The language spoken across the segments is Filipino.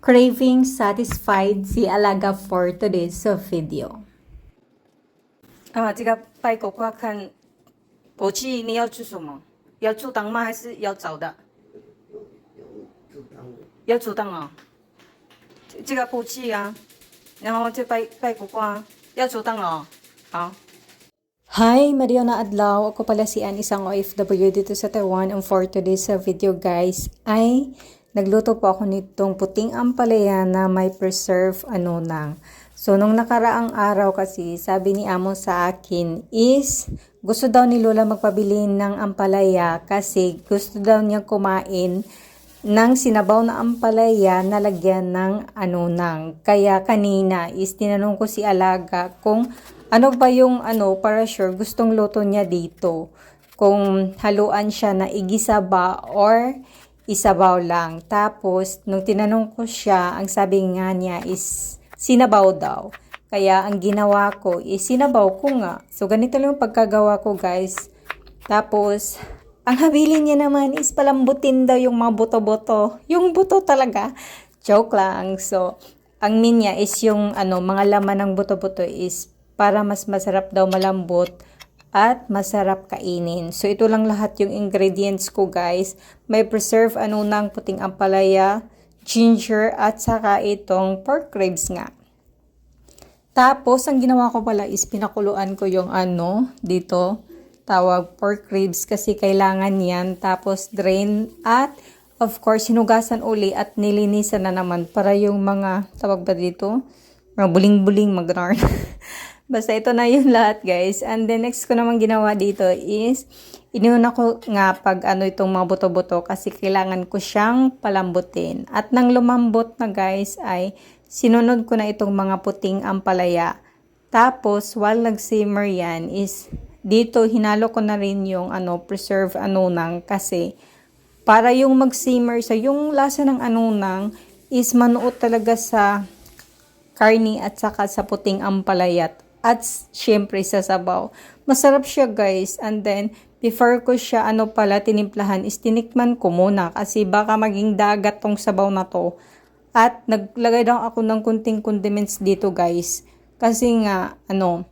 Craving satisfied si Alaga for today's video. 啊，这个拜狗瓜看补气，你要吃什么？要煮汤吗？还是要炒的？要煮汤哦。这这个补气啊，然后这拜拜狗瓜要煮汤哦。好。 Hi, Mario na adlaw. Ako pala si Ann, isang OFW dito sa Taiwan. And for today's uh, video guys, ay nagluto po ako nitong puting ampalaya na may preserve ano nang. So, nung nakaraang araw kasi, sabi ni Amo sa akin is, gusto daw ni Lola magpabili ng ampalaya kasi gusto daw niya kumain ng sinabaw na ampalaya na lagyan ng ano nang. Kaya kanina is tinanong ko si Alaga kung ano ba yung ano para sure gustong luto niya dito. Kung haluan siya na igisa ba or isabaw lang. Tapos nung tinanong ko siya, ang sabi nga niya is sinabaw daw. Kaya ang ginawa ko is sinabaw ko nga. So ganito lang yung pagkagawa ko guys. Tapos ang habilin niya naman is palambutin daw yung mga buto-buto. Yung buto talaga. Joke lang. So, ang min niya is yung ano, mga laman ng buto-buto is para mas masarap daw malambot at masarap kainin. So, ito lang lahat yung ingredients ko guys. May preserve ano ng puting ampalaya, ginger, at saka itong pork ribs nga. Tapos, ang ginawa ko pala is pinakuluan ko yung ano, dito, tawag pork ribs kasi kailangan yan. Tapos, drain at of course, hinugasan uli at nilinisan na naman para yung mga, tawag ba dito? Mga buling-buling mag Basta ito na yung lahat guys. And then next ko naman ginawa dito is, inuna ko nga pag ano itong mga buto-buto kasi kailangan ko siyang palambutin. At nang lumambot na guys ay sinunod ko na itong mga puting ampalaya. Tapos while nag-simmer yan is dito hinalo ko na rin yung ano preserve anunang kasi para yung mag-simmer sa yung lasa ng anunang is manuot talaga sa karni at saka sa puting ampalayat at syempre sa sabaw. Masarap siya guys and then before ko siya ano pala tinimplahan is tinikman ko muna kasi baka maging dagat tong sabaw na to. At naglagay daw ako ng kunting condiments dito guys. Kasi nga ano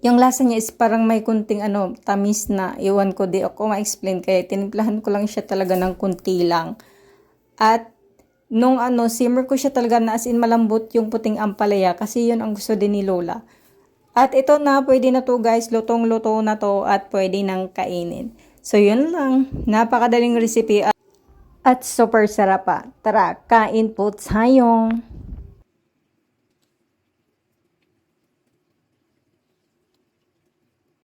yung lasa niya is parang may kunting ano tamis na iwan ko di ako ma-explain kaya tinimplahan ko lang siya talaga ng kunti lang. At nung ano, simmer ko siya talaga na as in malambot yung puting ampalaya kasi yun ang gusto din ni Lola. At ito na, pwede na to guys, lutong-luto na to at pwede nang kainin. So yun lang, napakadaling recipe at, at super sarap pa. Tara, kain po tayo!